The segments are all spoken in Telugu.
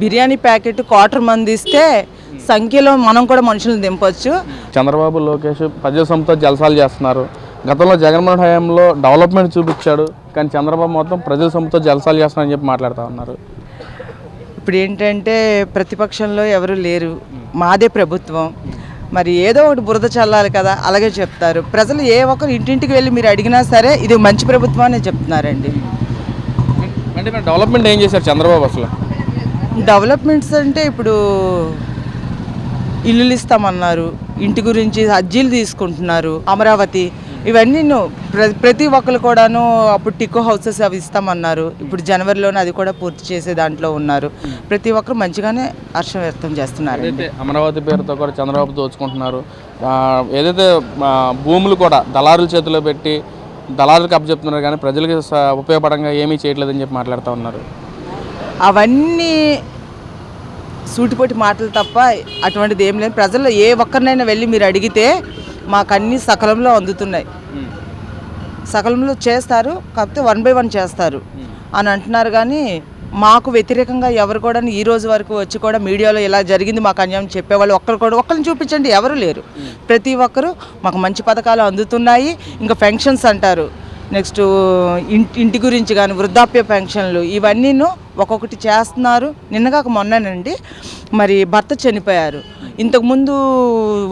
బిర్యానీ ప్యాకెట్ క్వార్టర్ మంది ఇస్తే సంఖ్యలో మనం కూడా మనుషులను దింపొచ్చు. చంద్రబాబు లోకేష్ ప్రజల సొమ్ముతో జలసాలు చేస్తున్నారు. గతంలో జగన్మోహన్ హయాంలో డెవలప్మెంట్ చూపించాడు కానీ చంద్రబాబు మొత్తం ప్రజల సొమ్ముతో జలసాలు చేస్తున్నారని చెప్పి మాట్లాడుతూ ఉన్నారు. ఇప్పుడు ఏంటంటే ప్రతిపక్షంలో ఎవరు లేరు. మాదే ప్రభుత్వం. మరి ఏదో ఒకటి బురద చల్లాలి కదా అలాగే చెప్తారు. ప్రజలు ఏ ఒక్కరు ఇంటింటికి వెళ్ళి మీరు అడిగినా సరే ఇది మంచి ప్రభుత్వం అనే చెప్తున్నారండి. అంటే డెవలప్మెంట్ ఏం చేశారు చంద్రబాబు అసలు? డెవలప్మెంట్స్ అంటే ఇప్పుడు ఇల్లులు ఇస్తామన్నారు ఇంటి గురించి అర్జీలు తీసుకుంటున్నారు అమరావతి ఇవన్నీ ను- ప్ర- ప్రతి ఒక్కరు కూడాను అప్పుడు టికో హౌసెస్ అవి ఇస్తామన్నారు. ఇప్పుడు జనవరిలోనే అది కూడా పూర్తి చేసే దాంట్లో ఉన్నారు. ప్రతి ఒక్కరు మంచిగానే హర్షం వ్యక్తం చేస్తున్నారు అమరావతి పేరుతో కూడా చంద్రబాబు దోచుకుంటున్నారు ఏదైతే భూములు కూడా దళారుల చేతిలో పెట్టి దళారులకు అప్పచెప్తున్నారు కానీ ప్రజలకి ఉపయోగపడంగా ఏమీ చేయట్లేదని చెప్పి మాట్లాడుతూ ఉన్నారు. అవన్నీ సూటిపోటి మాటలు తప్ప అటువంటిది ఏం లేదు. ప్రజల్లో ఏ ఒక్కరినైనా వెళ్ళి మీరు అడిగితే మాకు అన్ని సకలంలో అందుతున్నాయి. సకలంలో చేస్తారు కాకపోతే వన్ బై వన్ చేస్తారు. అని అంటున్నారు కానీ మాకు వ్యతిరేకంగా ఎవరు కూడా ఈ రోజు వరకు వచ్చి కూడా మీడియాలో ఇలా జరిగింది మాకు అన్యాయం చెప్పేవాళ్ళు ఒక్కరు కూడా ఒక్కరిని చూపించండి ఎవరు లేరు. ప్రతి ఒక్కరు మాకు మంచి పథకాలు అందుతున్నాయి. ఇంకా పెన్షన్స్ అంటారు. నెక్స్ట్ ఇంటి ఇంటి గురించి కానీ వృద్ధాప్య పెన్షన్లు ఇవన్నీను ఒక్కొక్కటి చేస్తున్నారు. నిన్నగాక మొన్ననండి. మరి భర్త చనిపోయారు. ఇంతకుముందు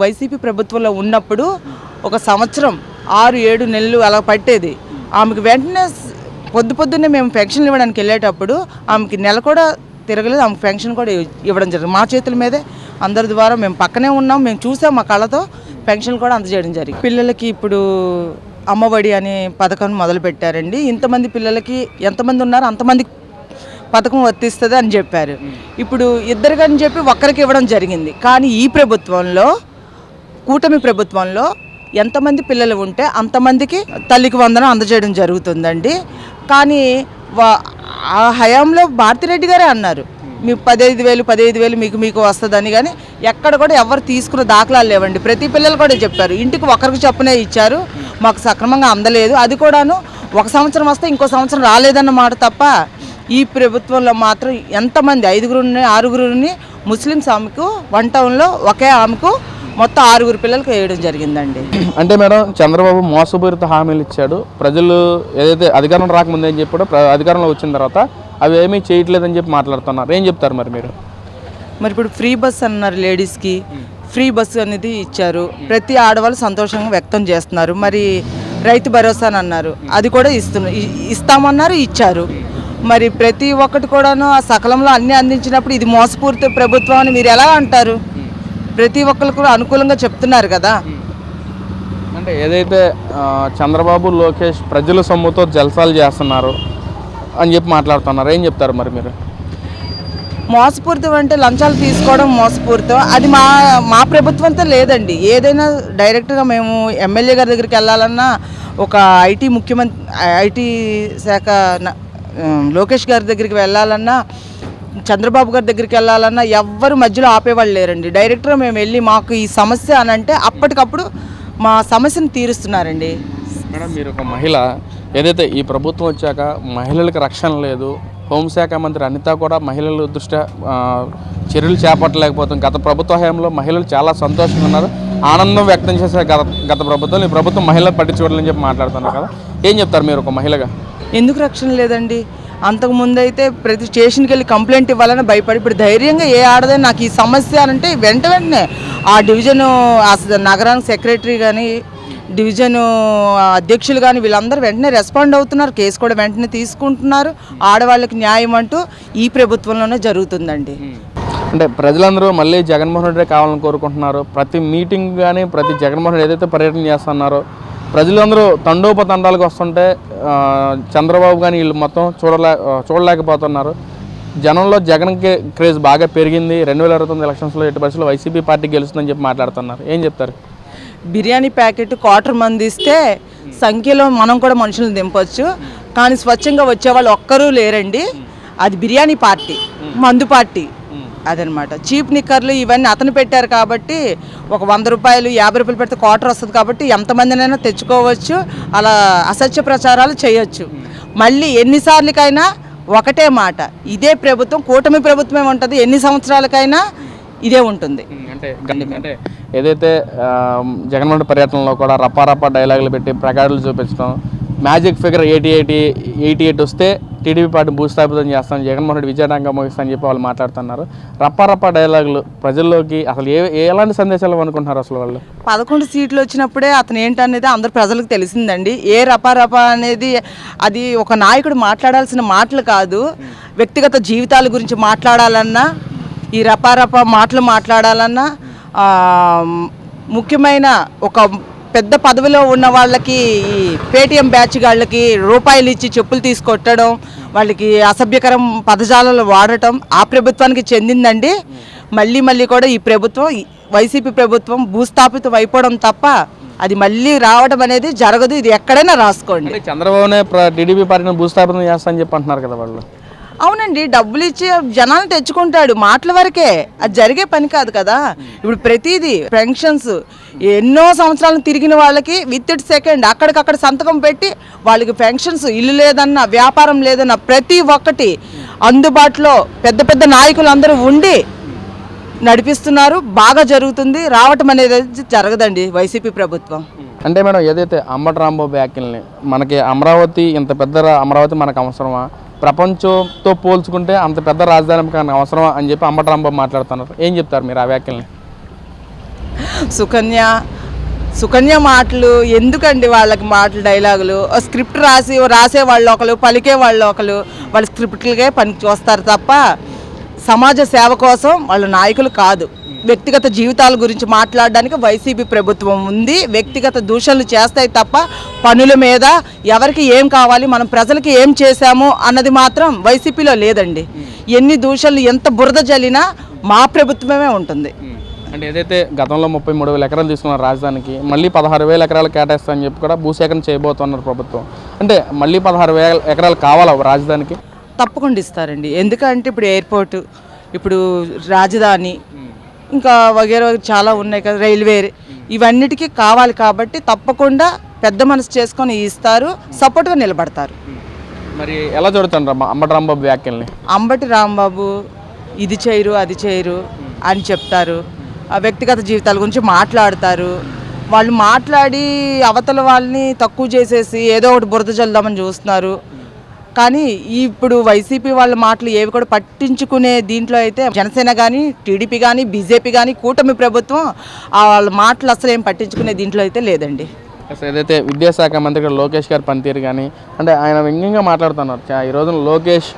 వైసీపీ ప్రభుత్వంలో ఉన్నప్పుడు ఒక సంవత్సరం ఆరు ఏడు నెలలు అలా పట్టేది. ఆమెకు వెంటనే పొద్దు పొద్దున్నే మేము పెన్షన్ ఇవ్వడానికి వెళ్ళేటప్పుడు ఆమెకి నెల కూడా తిరగలేదు. ఆమెకు పెన్షన్ కూడా ఇవ్వడం జరిగింది. మా చేతుల మీదే అందరి ద్వారా మేము పక్కనే ఉన్నాం. మేము చూసాం మా కళ్ళతో పెన్షన్ కూడా అందజేయడం జరిగింది. పిల్లలకి ఇప్పుడు అమ్మఒడి అనే పథకం మొదలుపెట్టారండి. ఇంతమంది పిల్లలకి ఎంతమంది ఉన్నారో అంతమంది పథకం వర్తిస్తుంది అని చెప్పారు. ఇప్పుడు ఇద్దరికని చెప్పి ఒక్కరికి ఇవ్వడం జరిగింది. కానీ ఈ ప్రభుత్వంలో కూటమి ప్రభుత్వంలో ఎంతమంది పిల్లలు ఉంటే అంతమందికి తల్లికి వందనం అందజేయడం జరుగుతుందండి. కానీ వా- ఆ హయాంలో భారతిరెడ్డి గారే అన్నారు. మీ పదహైదు వేలు పదహైదు వేలు మీకు మీకు వస్తుందని కానీ ఎక్కడ కూడా ఎవరు తీసుకున్న దాఖలాలు లేవండి. ప్రతి పిల్లలు కూడా చెప్పారు. ఇంటికి ఒకరికి చొప్పునే ఇచ్చారు. మాకు సక్రమంగా అందలేదు. అది కూడాను ఒక సంవత్సరం వస్తే ఇంకో సంవత్సరం రాలేదన్న మాట తప్ప ఈ ప్రభుత్వంలో మాత్రం ఎంతమంది ఐదుగురుని ఆరుగురుని ముస్లిమ్స్ ఆమెకు వన్ టౌన్లో ఒకే ఆమెకు మొత్తం ఆరుగురు పిల్లలకు వేయడం జరిగిందండి. అంటే మేడం చంద్రబాబు మోసపూరిత హామీలు ఇచ్చాడు. ప్రజలు ఏదైతే అధికారం రాకముందే అని చెప్పాడో అధికారంలో వచ్చిన తర్వాత అవి ఏమీ చేయట్లేదని చెప్పి మాట్లాడుతున్నారు. ఏం చెప్తారు మరి మీరు? మరి ఇప్పుడు ఫ్రీ బస్ అన్నారు లేడీస్కి. ఫ్రీ బస్సు అనేది ఇచ్చారు. ప్రతి ఆడవాళ్ళు సంతోషంగా వ్యక్తం చేస్తున్నారు. మరి రైతు భరోసా అని అన్నారు. అది కూడా ఇస్తున్నారు ఇస్తామన్నారు ఇచ్చారు. మరి ప్రతి ఒక్కటి కూడాను ఆ సకలంలో అన్ని అందించినప్పుడు ఇది మోసపూరిత ప్రభుత్వం అని మీరు ఎలా అంటారు? ప్రతి ఒక్కరు కూడా అనుకూలంగా చెప్తున్నారు కదా. అంటే ఏదైతే చంద్రబాబు లోకేష్ ప్రజల సొమ్ముతో జల్సాలు చేస్తున్నారు అని చెప్పి మాట్లాడుతున్నారు. ఏం చెప్తారు మరి మీరు? మోసపూరితం అంటే లంచాలు తీసుకోవడం మోసపూరితం. అది మా మా ప్రభుత్వంతో లేదండి. ఏదైనా డైరెక్ట్గా మేము ఎమ్మెల్యే గారి దగ్గరికి వెళ్ళాలన్నా ఒక ఐటీ ముఖ్యమంత్రి ఐటీ శాఖ లోకేష్ గారి దగ్గరికి వెళ్ళాలన్నా చంద్రబాబు గారి దగ్గరికి వెళ్ళాలన్నా ఎవ్వరు మధ్యలో ఆపేవాళ్ళు లేరండి. డైరెక్ట్గా మేము వెళ్ళి మాకు ఈ సమస్య అని అంటే అప్పటికప్పుడు మా సమస్యను తీరుస్తున్నారండి. మేడం మీరు ఒక మహిళ ఏదైతే ఈ ప్రభుత్వం వచ్చాక మహిళలకు రక్షణ లేదు హోంశాఖ మంత్రి అనిత కూడా మహిళల దృష్ట్యా చర్యలు చేపట్టలేకపోతుంది గత ప్రభుత్వ హయాంలో మహిళలు చాలా సంతోషంగా ఉన్నారు. ఆనందం వ్యక్తం చేశారు గత గత ప్రభుత్వం ఈ ప్రభుత్వం మహిళలు పట్టించుకోవాలని చెప్పి మాట్లాడుతున్నారు కదా. ఏం చెప్తారు మీరు ఒక మహిళగా? ఎందుకు రక్షణ లేదండి? అంతకు ముందైతే ప్రతి స్టేషన్కి వెళ్ళి కంప్లైంట్ ఇవ్వాలని భయపడి ఇప్పుడు ధైర్యంగా ఏ ఆడదని నాకు ఈ సమస్య అని అంటే వెంట వెంటనే ఆ డివిజన్ ఆ నగరానికి సెక్రటరీ కానీ డివిజన్ అధ్యక్షులు కానీ వీళ్ళందరూ వెంటనే రెస్పాండ్ అవుతున్నారు. కేసు కూడా వెంటనే తీసుకుంటున్నారు. ఆడవాళ్ళకి న్యాయం అంటూ ఈ ప్రభుత్వంలోనే జరుగుతుందండి. అంటే ప్రజలందరూ మళ్ళీ జగన్మోహన్ రెడ్డి కావాలని కోరుకుంటున్నారు. ప్రతి మీటింగ్ కానీ ప్రతి జగన్మోహన్ రెడ్డి ఏదైతే పర్యటన చేస్తున్నారో ప్రజలందరూ తండోపతండాలకు వస్తుంటే చంద్రబాబు కానీ వీళ్ళు మొత్తం చూడలే చూడలేకపోతున్నారు. జనంలో జగన్కి క్రేజ్ బాగా పెరిగింది. రెండు వేల ఇరవై తొమ్మిది ఎలక్షన్స్లో ఎట్టి పరిస్థితుల్లో వైసీపీ పార్టీ గెలుస్తుందని చెప్పి మాట్లాడుతున్నారు. ఏం చెప్తారు? బిర్యానీ ప్యాకెట్ క్వార్టర్ మంది ఇస్తే సంఖ్యలో మనం కూడా మనుషులను దింపొచ్చు. కానీ స్వచ్ఛంగా వచ్చేవాళ్ళు ఒక్కరూ లేరండి. అది బిర్యానీ పార్టీ మందు పార్టీ అదనమాట. చీప్ నిక్కర్లు ఇవన్నీ అతను పెట్టారు కాబట్టి ఒక వంద రూపాయలు యాభై రూపాయలు పెడితే క్వార్టర్ వస్తుంది కాబట్టి ఎంతమందినైనా తెచ్చుకోవచ్చు. అలా అసత్య ప్రచారాలు చేయొచ్చు. మళ్ళీ ఎన్నిసార్లకైనా ఒకటే మాట ఇదే ప్రభుత్వం కూటమి ప్రభుత్వమే ఉంటుంది. ఎన్ని సంవత్సరాలకైనా ఇదే ఉంటుంది. అంటే అంటే ఏదైతే జగన్మోహన్ పర్యటనలో కూడా రప్పారప్ప డైలాగులు పెట్టి ప్రకారాలు చూపించడం magic figure eighty eighty eighty eight వస్తే టీడీపీ పార్టీ భూస్థాపితం చేస్తాను జగన్మోహన్ రెడ్డి విజయనాంగం ముగిస్తా అని చెప్పి వాళ్ళు మాట్లాడుతున్నారు. రప్పారప్ప డైలాగులు ప్రజల్లోకి అసలు ఏ ఎలాంటి సందేశాలు అనుకుంటున్నారు అసలు వాళ్ళు? పదకొండు సీట్లు వచ్చినప్పుడే అతను ఏంటనేది అందరు ప్రజలకు తెలిసిందండి. ఏ రపారప అనేది అది ఒక నాయకుడు మాట్లాడాల్సిన మాటలు కాదు. వ్యక్తిగత జీవితాల గురించి మాట్లాడాలన్నా ఈ రపారప మాటలు మాట్లాడాలన్నా ముఖ్యమైన ఒక పెద్ద పదవిలో ఉన్న వాళ్ళకి ఈ పేటీఎం బ్యాచ్ వాళ్ళకి రూపాయలు ఇచ్చి చెప్పులు తీసుకొట్టడం వాళ్ళకి అసభ్యకరం పదజాలలో వాడటం ఆ ప్రభుత్వానికి చెందిందండి. మళ్ళీ మళ్ళీ కూడా ఈ ప్రభుత్వం వైసీపీ ప్రభుత్వం భూస్థాపితం అయిపోవడం తప్ప అది మళ్ళీ రావడం అనేది జరగదు. ఇది ఎక్కడైనా రాసుకోండి. చంద్రబాబు చంద్రబాబునే టీడీపీ పార్టీని భూస్థాపితం చేస్తా అని చెప్పి అంటున్నారు కదా వాళ్ళు. అవునండి డబ్బులు ఇచ్చి జనాలను తెచ్చుకుంటాడు మాటల వరకే. అది జరిగే పని కాదు కదా. ఇప్పుడు ప్రతిదీ పెన్షన్స్ ఎన్నో సంవత్సరాలు తిరిగిన వాళ్ళకి విత్ ఇట్ సెకండ్ అక్కడికక్కడ సంతకం పెట్టి వాళ్ళకి పెన్షన్స్ ఇల్లు లేదన్న వ్యాపారం లేదన్న ప్రతి ఒక్కటి అందుబాటులో పెద్ద పెద్ద నాయకులు అందరూ ఉండి నడిపిస్తున్నారు. బాగా జరుగుతుంది. రావటం అనేది జరగదండి వైసీపీ ప్రభుత్వం. అంటే మేడం ఏదైతే అంబటి రాంబాబు వ్యాఖ్యల్ని మనకి అమరావతి ఇంత పెద్ద అమరావతి మనకు అవసరమా? ప్రపంచంతో పోల్చుకుంటే అంత పెద్ద రాజధాని కానీ అవసరం అని చెప్పి అంబటరాంబాబు మాట్లాడుతున్నారు. ఏం చెప్తారు మీరు ఆ వ్యాఖ్యల్ని? సుకన్య సుకన్య మాటలు ఎందుకండి వాళ్ళకి మాటలు డైలాగులు? స్క్రిప్ట్ రాసి రాసే వాళ్ళు ఒకరు పలికే వాళ్ళు ఒకరు వాళ్ళు స్క్రిప్ట్లకే పని చూస్తారు తప్ప సమాజ సేవ కోసం వాళ్ళ నాయకులు కాదు. వ్యక్తిగత జీవితాల గురించి మాట్లాడడానికి వైసీపీ ప్రభుత్వం ఉంది. వ్యక్తిగత దూషణలు చేస్తాయి తప్ప పనుల మీద ఎవరికి ఏం కావాలి మనం ప్రజలకి ఏం చేశాము అన్నది మాత్రం వైసీపీలో లేదండి. ఎన్ని దూషణలు ఎంత బురద జల్లినా మా ప్రభుత్వమే ఉంటుంది. అంటే ఏదైతే గతంలో ముప్పై మూడు వేల ఎకరాలు తీసుకున్నారు రాజధానికి మళ్ళీ పదహారు వేల ఎకరాలు కేటాయిస్తా అని చెప్పి కూడా భూసేకరణ చేయబోతున్నారు ప్రభుత్వం. అంటే మళ్ళీ పదహారు వేల ఎకరాలు కావాలా రాజధానికి? తప్పకుండా ఇస్తారండి. ఎందుకంటే ఇప్పుడు ఎయిర్పోర్ట్ ఇప్పుడు రాజధాని ఇంకా వగేర చాలా ఉన్నాయి కదా రైల్వే ఇవన్నిటికీ కావాలి కాబట్టి తప్పకుండా పెద్ద మనసు చేసుకొని ఇస్తారు సపోర్ట్గా నిలబడతారు. మరి ఎలా చూడుతాను అంబటి రాంబాబు వ్యాఖ్యల్ని? అంబటి రాంబాబు ఇది చేయరు అది చేయరు అని చెప్తారు. ఆ వ్యక్తిగత జీవితాల గురించి మాట్లాడతారు. వాళ్ళు మాట్లాడి అవతల వాళ్ళని తక్కువ చేసేసి ఏదో ఒకటి బురద చల్దామని చూస్తున్నారు. కానీ ఇప్పుడు వైసీపీ వాళ్ళ మాటలు ఏవి కూడా పట్టించుకునే దీంట్లో అయితే జనసేన కానీ టీడీపీ కానీ బీజేపీ కానీ కూటమి ప్రభుత్వం ఆ వాళ్ళ మాటలు అసలు ఏం పట్టించుకునే దీంట్లో అయితే లేదండి. అసలు ఏదైతే విద్యాశాఖ మంత్రి లోకేష్ గారు పనితీరు కానీ అంటే ఆయన వ్యంగ్యంగా మాట్లాడుతున్నారు. ఈ రోజున లోకేష్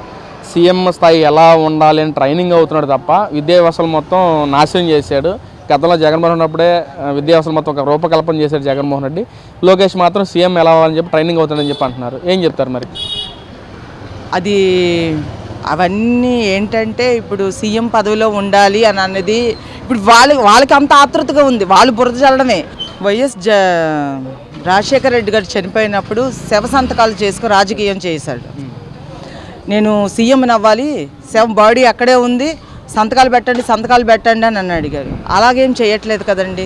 సీఎం స్థాయి ఎలా ఉండాలి అని ట్రైనింగ్ అవుతున్నాడు తప్ప విద్యా వ్యవస్థలు మొత్తం నాశనం చేశాడు. గతంలో జగన్మోహన్ ఉన్నప్పుడే ఆ, విద్యా వ్యవస్థలు మొత్తం ఒక రూపకల్పన చేశాడు జగన్మోహన్ రెడ్డి. లోకేష్ మాత్రం సీఎం ఎలా అవ్వాలని చెప్పి ట్రైనింగ్ అవుతాడని చెప్పి అంటున్నారు. ఏం చెప్తారు మరి? అది అవన్నీ ఏంటంటే ఇప్పుడు సీఎం పదవిలో ఉండాలి అని అన్నది ఇప్పుడు వాళ్ళ వాళ్ళకి అంత ఆతృతగా ఉంది. వాళ్ళు బురద చల్లడమే. వైఎస్ జ రాజశేఖర రెడ్డి గారు చనిపోయినప్పుడు శవ సంతకాలు చేసుకుని రాజకీయం చేశాడు. నేను సీఎం అవ్వాలి శవ బాడీ అక్కడే ఉంది సంతకాలు పెట్టండి సంతకాలు పెట్టండి అని నన్ను అడిగారు. అలాగేం చేయట్లేదు కదండి.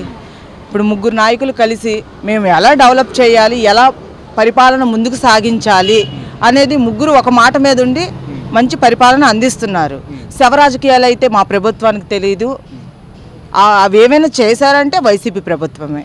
ఇప్పుడు ముగ్గురు నాయకులు కలిసి మేము ఎలా డెవలప్ చేయాలి ఎలా పరిపాలన ముందుకు సాగించాలి అనేది ముగ్గురు ఒక మాట మీద ఉండి మంచి పరిపాలన అందిస్తున్నారు. శవ రాజకీయాలు అయితే మా ప్రభుత్వానికి తెలియదు ఏమైనా చేశారంటే వైసీపీ ప్రభుత్వమే.